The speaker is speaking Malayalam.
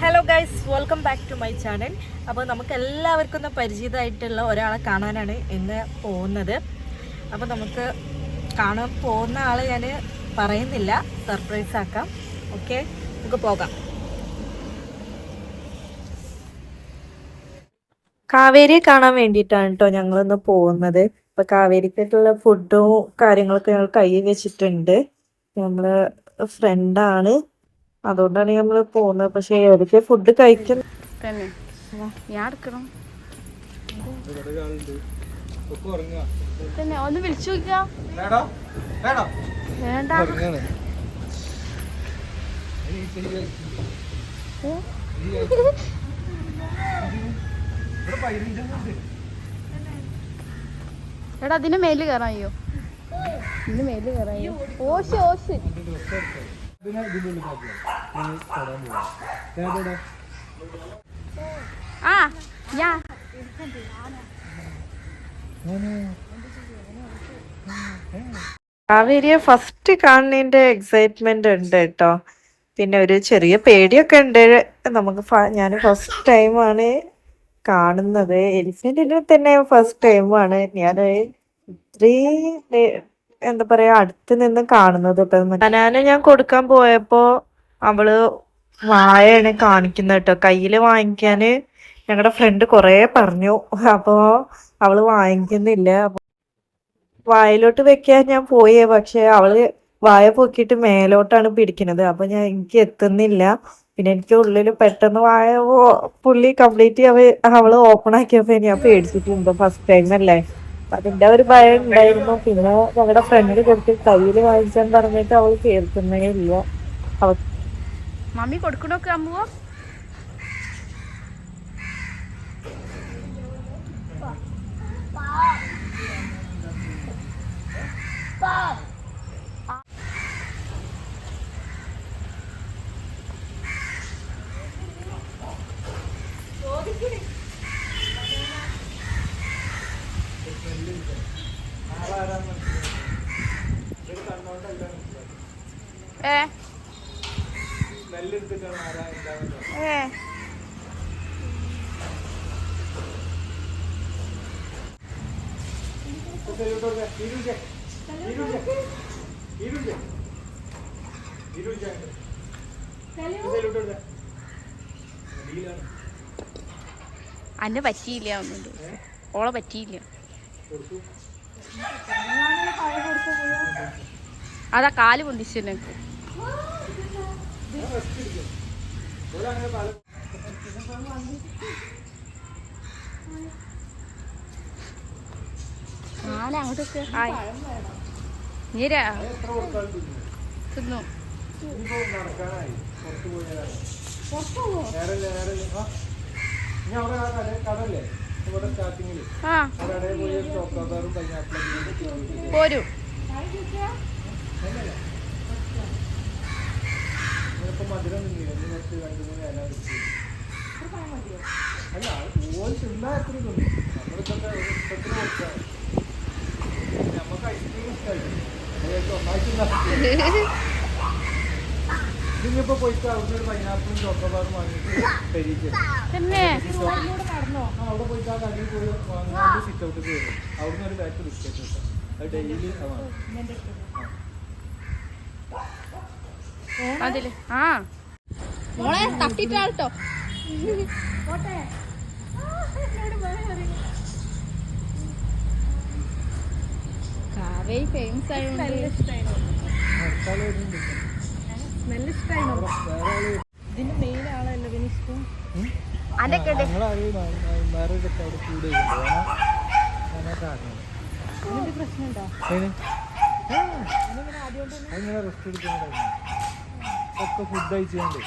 Hello guys welcome back to my channel അപ്പോൾ നമുക്ക് എല്ലാവർക്കും ഒന്ന് പരിചിതമായിട്ടുള്ള ഒരാളെ കാണാനാണ് ഇന്ന് പോകുന്നത്. അപ്പോൾ നമുക്ക് കാണാൻ പോകുന്ന ആൾ ഞാൻ പറയുന്നില്ല. സർപ്രൈസ് ആക്കാം. ഓക്കെ നമുക്ക് പോകാം. കാവേരിയെ കാണാൻ വേണ്ടിയിട്ടാണ് കേട്ടോ ഞങ്ങളൊന്ന് പോകുന്നത്. ഇപ്പം കാവേരിക്കായിട്ടുള്ള ഫുഡും കാര്യങ്ങളൊക്കെ ഞങ്ങൾ കയ്യിൽ വെച്ചിട്ടുണ്ട്. നമ്മൾ ഫ്രണ്ടാണ് അതുകൊണ്ടാണ് നമ്മൾ പോകുന്നത് പക്ഷെ ഏതൊക്കെ ഫുഡ് കഴിക്കും തന്നെ. ഞാൻ എടുക്കണം. തന്നെ ഒന്ന് വിളിച്ചു നോക്കാം വേണ്ട. എടാ കയറാൻ അയ്യോ. ഇതിന്റെ മേൽ കയറാൻ അയ്യോ. ഓശ് ഓശ് ആ കാവേരിയെ ഫസ്റ്റ് കാണുന്നതിന്റെ എക്സൈറ്റ്മെന്റ് ഉണ്ട് കേട്ടോ പിന്നെ ഒരു ചെറിയ പേടിയൊക്കെ ഉണ്ട്. നമുക്ക് ഞാൻ ഫസ്റ്റ് ടൈമാണ് കാണുന്നത്. എലിഫന്റിനെ തന്നെ ഫസ്റ്റ് ടൈമാണ് ഞാൻ ഇത്രയും എന്താ പറയാ അടുത്ത് നിന്ന് കാണുന്നത് കേട്ടോ ബനാന ഞാൻ കൊടുക്കാൻ പോയപ്പോ അവൾ വാഴയാണ് കാണിക്കുന്നത് കേട്ടോ കയ്യിൽ വാങ്ങിക്കാന് ഞങ്ങളുടെ ഫ്രണ്ട് കൊറേ പറഞ്ഞു. അപ്പോ അവൾ വാങ്ങിക്കുന്നില്ല. വായിലോട്ട് വെക്കാൻ ഞാൻ പോയേ പക്ഷെ അവൾ വായ പൊക്കിയിട്ട് മേലോട്ടാണ് പിടിക്കുന്നത് അപ്പൊ ഞാൻ എനിക്ക് എത്തുന്നില്ല. പിന്നെ എനിക്ക് ഉള്ളിൽ പെട്ടെന്ന് വായ പുള്ളി കംപ്ലീറ്റ് അവ അവൾ ഓപ്പൺ ആക്കിയപ്പോ ഞാൻ പേടിച്ചിട്ടുണ്ട്. ഫസ്റ്റ് ടൈം അല്ലേ? അതിന്റെ ഒരു ഭയം ഉണ്ടായിരുന്നു. പിന്നെ ഞങ്ങളുടെ ഫ്രണ്ട് കൊടുത്ത് കയ്യിൽ വാങ്ങിച്ചാൻ പറഞ്ഞിട്ട് അവൾ കേൾക്കുന്നേ ഇല്ല. മമ്മി കൊടുക്കണൊക്കെ അമ്മുവോ? ഏ? അന്നെ പറ്റിയില്ല ഓളെ പറ്റിയില്ല. അതാ കാൽ പൊന്തിച്ചു എനിക്ക് ആന അങ്ങോട്ടൊക്കെ. ഹായ് നീരാ തിന്നു. ആ പോരും ഇതിപ്പോ പോയിട്ട് അവിടുന്ന് ഒരു പൈനാപ്പിളും ചോക്കോബാറും വാങ്ങിയിട്ട് പെരീക്ക് തന്നെ അവിടെ പോയിട്ട് ആ കടയിൽ പോയി വാങ്ങാണ്ട് സിറ്റ് ഔട്ട് കയറും അവിടുന്ന് ഒരു ബാറ്റ് ബിസ്ക്കറ്റ് കിട്ടും അത് ഡെയിലി അതിൽ. ആ. മോളെ തട്ടിട്ടാട്ടോ. കാവേരി ഫേമസ് ആയതുകൊണ്ട് ഇതിന്റെ മെയിൻ ആളല്ലേ ഇഷ്ടം. അതൊക്കെ പ്രശ്നമുണ്ടോ? ഒക്കെ ഫുഡ് കഴിച്ചുകൊണ്ട്.